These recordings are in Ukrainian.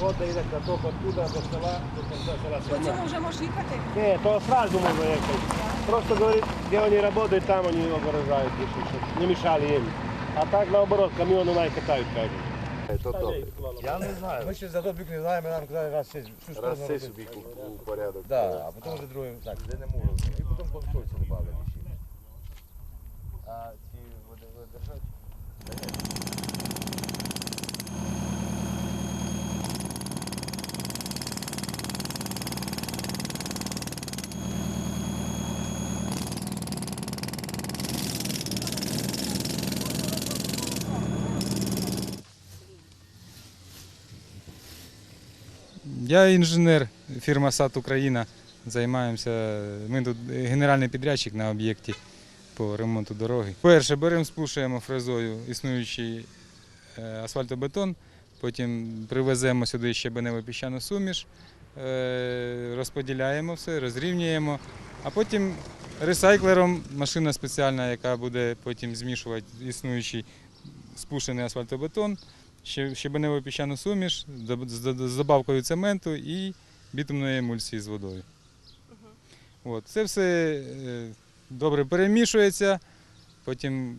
вода йде каток оттуда до села, до кінця села. По цьому вже можеш їхати? Ні, то сразу можна їхати. Просто говорить, де вони працюють, там вони огорожають, щоб не мішали їм. А так наоборот, каміони най катають, кажуть. То добре. Я не знаю. Ми ще за той бік не знаємо, нам казали раз всю Раз сторону це робити. собі у, у порядок. Да, а потім вже другим так. Де не можу. І потім консольці додали ще. А Я інженер фірма САД Україна. Займаємося. Ми тут генеральний підрядчик на об'єкті по ремонту дороги. Перше беремо, спушуємо фрезою існуючий е, асфальтобетон, потім привеземо сюди щебеневу піщану суміш, е, розподіляємо все, розрівнюємо, а потім ресайклером машина спеціальна, яка буде потім змішувати існуючий спушений асфальтобетон, щебеневу піщану суміш з- добавкою цементу і бітумної емульсії з водою. От. Це все е, добре перемішується, потім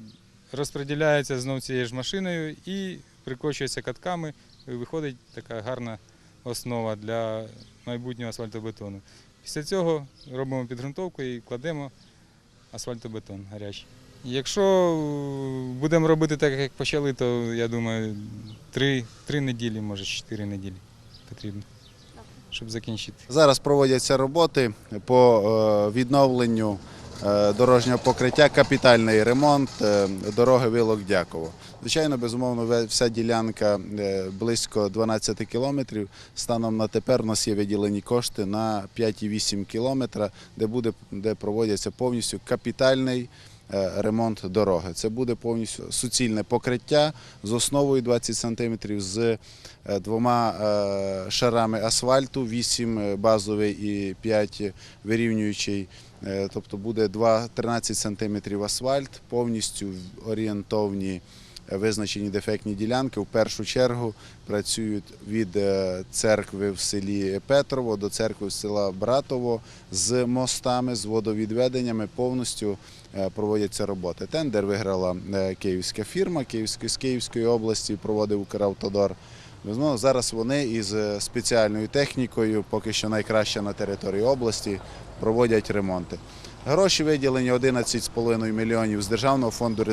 розподіляється знов цією ж машиною і прикочується катками. І виходить така гарна основа для майбутнього асфальтобетону. Після цього робимо підґрунтовку і кладемо асфальтобетон гарячий. Якщо е, будемо робити так, як почали, то я думаю, три, три неділі, може чотири неділі потрібно, щоб закінчити. Зараз проводяться роботи по е, відновленню е, дорожнього покриття, капітальний ремонт дороги Вилок Дяково. Звичайно, безумовно, вся ділянка близько 12 кілометрів. Станом на тепер у нас є виділені кошти на 5,8 кілометра, де буде де проводяться повністю капітальний. Е, Ремонт дороги. Це буде повністю суцільне покриття з основою 20 см, з е, двома е, шарами асфальту, 8 базовий і 5 вирівнюючий. Тобто буде 2 13 см асфальт, повністю орієнтовні визначені дефектні ділянки. В першу чергу працюють від е, церкви в селі Петрово до церкви в села Братово з мостами, з водовідведеннями. Повністю е, проводяться роботи. Тендер виграла е, київська фірма з Київської області, проводив Укравтодор. Безумовно, зараз вони із спеціальною технікою, поки що найкраща на території області, проводять ремонти. Гроші виділені 11,5 мільйонів з Державного фонду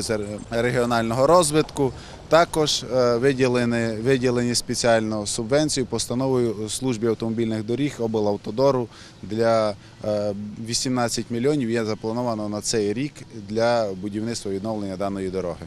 регіонального розвитку. Також е, виділені, виділені спеціально субвенцію постановою службі автомобільних доріг облавтодору для е, 18 мільйонів є заплановано на цей рік для будівництва відновлення даної дороги.